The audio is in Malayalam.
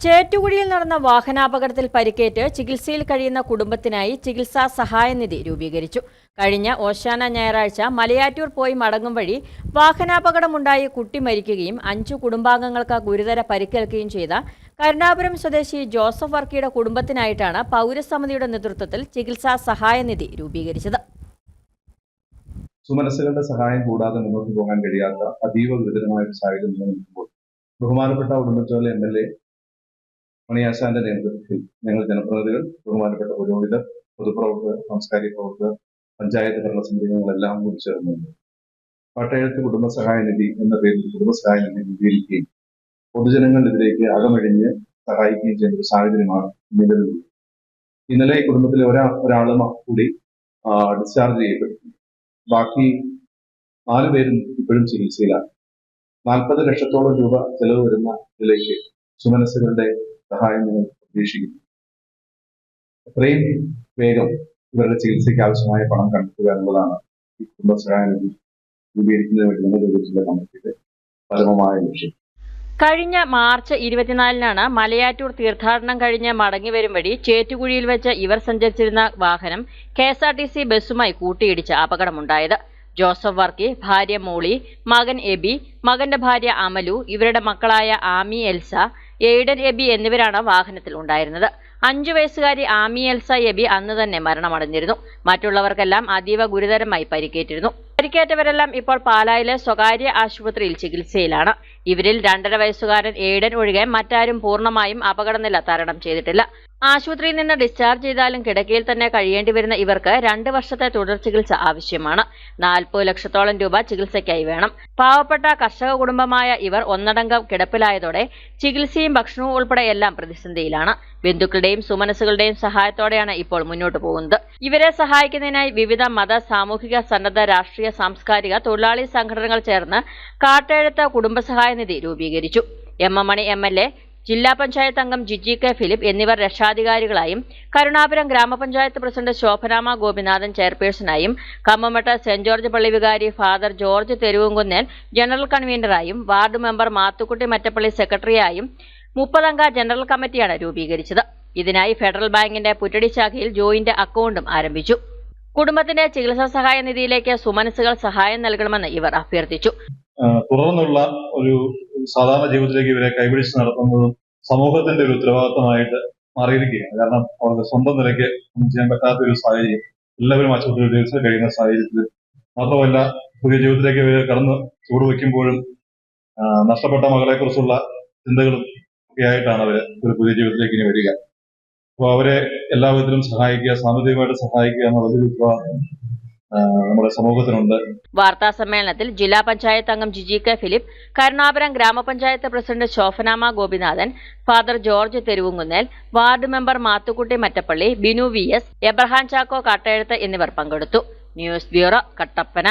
ചേറ്റുകുഴിയിൽ നടന്ന വാഹനാപകടത്തിൽ പരിക്കേറ്റ് ചികിത്സയിൽ കഴിയുന്ന കുടുംബത്തിനായി ചികിത്സാ സഹായനിധി രൂപീകരിച്ചു. കഴിഞ്ഞ ഓശാന ഞായറാഴ്ച മലയാറ്റൂർ പോയി മടങ്ങും വഴി വാഹനാപകടമുണ്ടായി കുട്ടി മരിക്കുകയും അഞ്ചു കുടുംബാംഗങ്ങൾക്ക് ഗുരുതര പരിക്കേൽക്കുകയും ചെയ്ത കരുണാപുരം സ്വദേശി ജോസഫ് വർക്കിയുടെ കുടുംബത്തിനായിട്ടാണ് പൗരസമിതിയുടെ നേതൃത്വത്തിൽ ചികിത്സാ സഹായനിധി രൂപീകരിച്ചത്. സുമനസ്സുകളുടെ സഹായം കൂടാതെ മുന്നോട്ട് പോകാൻ കഴിയാത്ത അതീവ ഗുരുതരമായ ബഹുമാനപ്പെട്ട ഉടുമ്പച്ചോല എം എൽ എ മണിയാശാന്റെ നേതൃത്വത്തിൽ ഞങ്ങൾ ജനപ്രതിനിധികൾ ബഹുമാനപ്പെട്ട പുരോഹിതർ പൊതുപ്രവർത്തകർ സാംസ്കാരിക പ്രവർത്തകർ പഞ്ചായത്ത് ഭരണസമിതി ഞങ്ങളെല്ലാം കൂടി ചേർന്നുണ്ട്. പട്ടയത്ത് കുടുംബസഹായ നിധി എന്ന പേരിൽ കുടുംബസഹായ നിധി രൂപീകരിക്കുകയും പൊതുജനങ്ങൾ അകമഴിഞ്ഞ് സഹായിക്കുകയും ചെയ്യുന്ന ഒരു സാഹചര്യമാണ് നിലവിലുള്ളത്. ഇന്നലെ ഈ കുടുംബത്തിലെ ഒരാ ഒരാൾ കൂടി ഡിസ്ചാർജ് ചെയ്യപ്പെട്ടു. ബാക്കി നാല് പേരും ഇപ്പോഴും ചികിത്സയിലാണ്. നാൽപ്പത് ലക്ഷത്തോളം രൂപ ചെലവ് വരുന്ന ഇതിലേക്ക് സുമനസ്സുകളുടെ സഹായം നിങ്ങൾ പ്രതീക്ഷിക്കുന്നു. എത്രയും വേഗം ഇവരുടെ ചികിത്സയ്ക്ക് ആവശ്യമായ പണം കണ്ടെത്തുക എന്നുള്ളതാണ് ഈ കുടുംബ സഹായ നിധി രൂപീകരിക്കുന്നതിന് വേണ്ടി നിങ്ങൾ കമ്മിറ്റിയുടെ പരമമായ ലക്ഷ്യം. കഴിഞ്ഞ മാർച്ച് ഇരുപത്തിനാലിനാണ് മലയാറ്റൂർ തീർത്ഥാടനം കഴിഞ്ഞ് മടങ്ങിവരും വഴി ചേറ്റുകുഴിയിൽ വെച്ച് ഇവർ സഞ്ചരിച്ചിരുന്ന വാഹനം K S R T C ബസ്സുമായി കൂട്ടിയിടിച്ച് അപകടമുണ്ടായത്. ജോസഫ് വർക്കി ഭാര്യ മോളി മകൻ എബി മകന്റെ ഭാര്യ അമലു ഇവരുടെ മക്കളായ ആമി എൽസ എയ്ഡൻ എബി എന്നിവരാണ് വാഹനത്തിൽ ഉണ്ടായിരുന്നത്. അഞ്ചു വയസ്സുകാരി ആമി എൽസ എബി അന്ന് തന്നെ മരണമടഞ്ഞിരുന്നു. മറ്റുള്ളവർക്കെല്ലാം അതീവ ഗുരുതരമായി പരിക്കേറ്റിരുന്നു. പരിക്കേറ്റവരെല്ലാം ഇപ്പോൾ പാലായിലെ സ്വകാര്യ ആശുപത്രിയിൽ ചികിത്സയിലാണ്. ഇവരിൽ രണ്ടര വയസ്സുകാരൻ ഏഡൻ ഒഴികെ മറ്റാരും പൂർണമായും അപകടനില തരണം ചെയ്തിട്ടില്ല. ആശുപത്രിയിൽ നിന്ന് ഡിസ്ചാർജ് ചെയ്താലും കിടക്കയിൽ തന്നെ കഴിയേണ്ടി വരുന്ന ഇവർക്ക് രണ്ട് വർഷത്തെ തുടർ ചികിത്സ ആവശ്യമാണ്. നാൽപ്പത് ലക്ഷത്തോളം രൂപ ചികിത്സയ്ക്കായി വേണം. പാവപ്പെട്ട കർഷക കുടുംബമായ ഇവർ ഒന്നടങ്കം കിടപ്പിലായതോടെ ചികിത്സയും ഭക്ഷണവും ഉൾപ്പെടെ എല്ലാം പ്രതിസന്ധിയിലാണ്. ബന്ധുക്കളുടെയും സുമനസ്സുകളുടെയും സഹായത്തോടെയാണ് ഇപ്പോൾ മുന്നോട്ട് പോകുന്നത്. ഇവരെ സഹായിക്കുന്നതിനായി വിവിധ മത സാമൂഹിക സന്നദ്ധ രാഷ്ട്രീയ സാംസ്കാരിക തൊഴിലാളി സംഘടനകൾ ചേർന്ന് കാട്ടെഴുത്ത കുടുംബസഹായ നിധി രൂപീകരിച്ചു. M M Mani M L A ജില്ലാ പഞ്ചായത്ത് അംഗം ജിജി കെ ഫിലിപ്പ് എന്നിവർ രക്ഷാധികാരികളായും കരുണാപുരം ഗ്രാമപഞ്ചായത്ത് പ്രസിഡന്റ് ശോഭനാമ ഗോപിനാഥൻ ചെയർപേഴ്സണായും കമ്മമട്ട സെന്റ് ജോർജ് പള്ളി വികാരി ഫാദർ ജോർജ് തെരുവുംകുന്നൻ ജനറൽ കൺവീനറായും വാർഡ് മെമ്പർ മാത്തുക്കുട്ടി മറ്റപ്പള്ളി സെക്രട്ടറിയായും മുപ്പതംഗ ജനറൽ കമ്മിറ്റിയാണ് രൂപീകരിച്ചത്. ഇതിനായി ഫെഡറൽ ബാങ്കിന്റെ പുറ്റടി ശാഖയിൽ ജോയിന്റ് അക്കൗണ്ടും ആരംഭിച്ചു. കുടുംബത്തിന്റെ ചികിത്സാ സഹായ നിധിയിലേക്ക് സുമനസുകൾ സഹായം നൽകണമെന്ന് ഇവർ അഭ്യർത്ഥിച്ചു. തുടർന്നുള്ള ഒരു സാധാരണ ജീവിതത്തിലേക്ക് ഇവരെ കൈപിടിച്ച് നടത്തുന്നതും സമൂഹത്തിന്റെ ഒരു ഉത്തരവാദിത്തമായിട്ട് മാറിയിരിക്കുകയാണ്. കാരണം അവർക്ക് സ്വന്തം നിലയ്ക്ക് ഒന്നും ചെയ്യാൻ പറ്റാത്ത ഒരു സാഹചര്യം എല്ലാവരും ആശുപത്രി ചികിത്സ കഴിയുന്ന സാഹചര്യത്തിൽ മാത്രമല്ല പുതിയ ജീവിതത്തിലേക്ക് ഇവർ കടന്ന് ചൂട് വയ്ക്കുമ്പോഴും നഷ്ടപ്പെട്ട മകളെ കുറിച്ചുള്ള ചിന്തകളും ഒക്കെ ആയിട്ടാണ് അവർ ഒരു പുതിയ ജീവിതത്തിലേക്ക് ഇനി വരിക. അപ്പോൾ അവരെ എല്ലാ വിധത്തിലും സഹായിക്കുക സാമ്പത്തികമായിട്ട് സഹായിക്കുക എന്ന വലിയൊരു ഉത്തരവാദിത്തം നമ്മുടെ സമൂഹത്തിനുണ്ട്. വാർത്താ സമ്മേളനത്തിൽ ജില്ലാ പഞ്ചായത്ത് അംഗം ജിജി കെ ഫിലിപ്പ് കരുണാപുരം ഗ്രാമപഞ്ചായത്ത് president ശോഭനാമ Gopinathan father George Theruvunkunnel ward member Mathukutty Mattappally Binu V S Abraham Chacko Kattezhuthu എന്നിവർ പങ്കെടുത്തു. News bureau Kattappana.